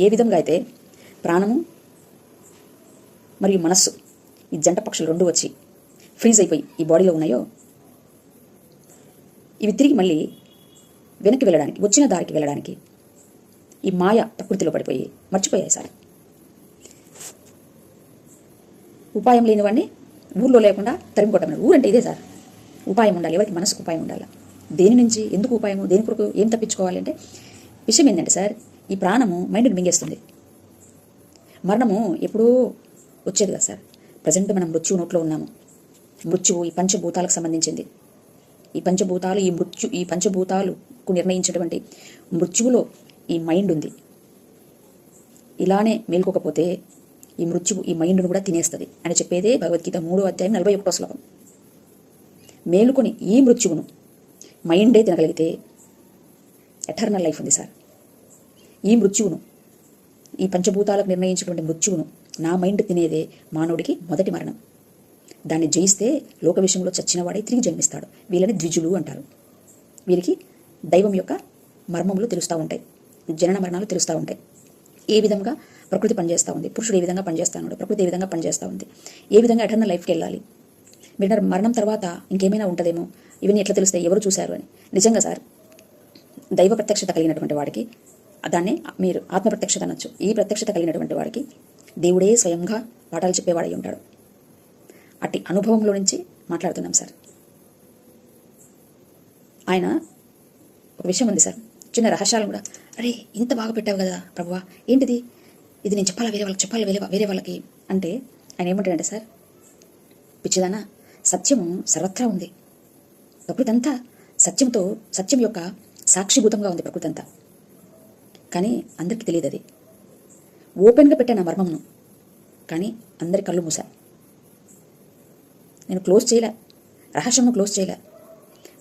ఏ విధంగా అయితే ప్రాణము మరియు మనస్సు ఈ జంట పక్షులు రెండు వచ్చి ఫ్రీజ్ అయిపోయి ఈ బాడీలో ఉన్నాయో ఇవి తిరిగి మళ్ళీ వెనక్కి వెళ్ళడానికి వచ్చిన దారికి వెళ్ళడానికి ఈ మాయ ప్రకృతిలో పడిపోయి మర్చిపోయాయి సార్. ఉపాయం లేనివాడిని ఊర్లో లేకుండా తరిమికొట్టమని ఊరంటే ఇదే సార్. ఉపాయం ఉండాలి ఎవరికి మనసుకు ఉపాయం ఉండాలి. దేని నుంచి ఎందుకు ఉపాయము దేని కొరకు ఏం తప్పించుకోవాలి అంటే విషయం ఏంటంటే సార్ ఈ ప్రాణము మైండ్ని మింగేస్తుంది. మరణము ఎప్పుడూ వచ్చేది కదా సార్. ప్రజెంట్ మనం మృత్యు నోట్లో ఉన్నాము. మృత్యువు ఈ పంచభూతాలకు సంబంధించింది. ఈ పంచభూతాలు ఈ మృత్యు ఈ పంచభూతాలకు నిర్ణయించినటువంటి మృత్యువులో ఈ మైండ్ ఉంది. ఇలానే మేల్కోకపోతే ఈ మృత్యువు ఈ మైండ్ను కూడా తినేస్తుంది అని చెప్పేదే భగవద్గీత మూడో అధ్యాయం నలభై ఒకటో శ్లోకం. మేలుకొని ఈ మృత్యువును మైండే తినగలిగితే ఎటర్నల్ లైఫ్ ఉంది సార్. ఈ మృత్యువును ఈ పంచభూతాలకు నిర్ణయించినటువంటి మృత్యువును నా మైండ్ తినేదే మానవుడికి మొదటి మరణం. దాన్ని జయిస్తే లోక విషయంలో చచ్చిన వాడే తిరిగి జన్మిస్తాడు. వీళ్ళని ద్విజులు అంటారు. వీరికి దైవం యొక్క మర్మములు తెలుస్తూ ఉంటాయి. జనన మరణాలు తెలుస్తూ ఉంటాయి. ఏ విధంగా ప్రకృతి పనిచేస్తూ ఉంది? పురుషుడు ఏ విధంగా పనిచేస్తా ఉన్నాడు? ప్రకృతి ఏ విధంగా పనిచేస్తూ ఉంది? ఏ విధంగా ఎటర్నల్ లైఫ్కి వెళ్ళాలి? మీరు మరణం తర్వాత ఇంకేమైనా ఉంటుందేమో? ఇవన్నీ ఎట్లా తెలుస్తాయి? ఎవరు చూశారు అని? నిజంగా సార్ దైవ ప్రత్యక్షత కలిగినటువంటి వాడికి దాన్ని మీరు ఆత్మ ప్రత్యక్షత అనొచ్చు. ఈ ప్రత్యక్షత కలిగినటువంటి వాడికి దేవుడే స్వయంగా పాఠాలు చెప్పేవాడై ఉంటాడు. అట్టి అనుభవంలో నుంచి మాట్లాడుతున్నాం సార్. ఆయన ఒక విషయం ఉంది సార్. చిన్న రహస్యాలు కూడా. అరే ఇంత బాగా పెట్టావు కదా ప్రభువా. ఏంటిది? ఇది నేను చెప్పాలా? వేరే వాళ్ళకి చెప్పాలా? వేరే వేరే వాళ్ళకి? అంటే ఆయన ఏమంటాడంటే సార్ పిచ్చిదానా సత్యము సర్వత్రా ఉంది. ప్రకృతి అంతా సత్యంతో సత్యం యొక్క సాక్షిభూతంగా ఉంది ప్రకృతి అంతా కానీ అందరికీ తెలియదు అది. ఓపెన్గా పెట్టాను ఆ మర్మంను. కానీ అందరి కళ్ళు మూసా. నేను క్లోజ్ చేయలే. రహస్యంను క్లోజ్ చేయలే.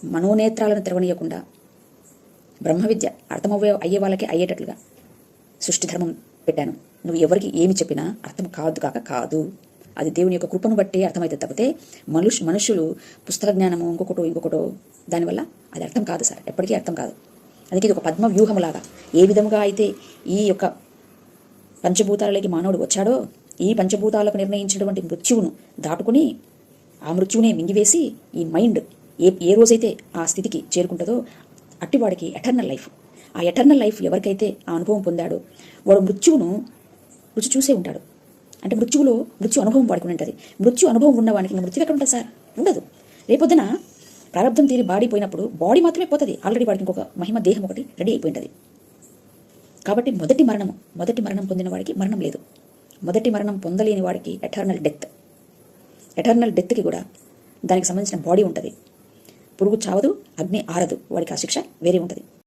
మనోనేత్రాలను తెరవనీయకుండా బ్రహ్మ విద్య అర్థమవ్వే అయ్యే వాళ్ళకి అయ్యేటట్లుగా సృష్టి ధర్మం పెట్టాను. నువ్వు ఎవరికి ఏమి చెప్పినా అర్థం కాదు కాక కాదు. అది దేవుని యొక్క కృపను బట్టి అర్థమైతే తప్పితే మనుషు మనుషులు పుస్తక జ్ఞానము ఇంకొకటో ఇంకొకటో దానివల్ల అది అర్థం కాదు సార్. ఎప్పటికీ అర్థం కాదు. అందుకే ఇది ఒక పద్మ వ్యూహములాగా. ఏ విధంగా అయితే ఈ యొక్క పంచభూతాలలోకి మానవుడు వచ్చాడో ఈ పంచభూతాలకు నిర్ణయించినటువంటి మృత్యువును దాటుకుని ఆ మృత్యువునే మింగివేసి ఈ మైండ్ ఏ ఏ రోజైతే ఆ స్థితికి చేరుకుంటుందో అట్టివాడికి ఎటర్నల్ లైఫ్. ఆ ఎటర్నల్ లైఫ్ ఎవరికైతే ఆ అనుభవం పొందాడో వాడు మృత్యువును రుచి చూసే ఉంటాడు. అంటే మృత్యువులో మృత్యు అనుభవం వాడుకుని ఉంటుంది మృత్యు అనుభవం ఉన్నవానికి మృత్యు ఎక్కడ ఉంటుంది సార్? ఉండదు. రేపొద్దున ప్రారంధం తీరి బాడీ పోయినప్పుడు బాడీ మాత్రమే పోతుంది. ఆల్రెడీ వాడికి ఇంకొక మహిమ దేహం ఒకటి రెడీ అయిపోయింటుంది. కాబట్టి మొదటి మరణం మొదటి మరణం పొందిన వాడికి మరణం లేదు. మొదటి మరణం పొందలేని వాడికి ఎటర్నల్ డెత్ ఎటర్నల్ డెత్కి కూడా దానికి సంబంధించిన బాడీ ఉంటుంది. పురుగు చావదు అగ్ని ఆరదు. వాడికి ఆ శిక్ష వేరే ఉంటుంది.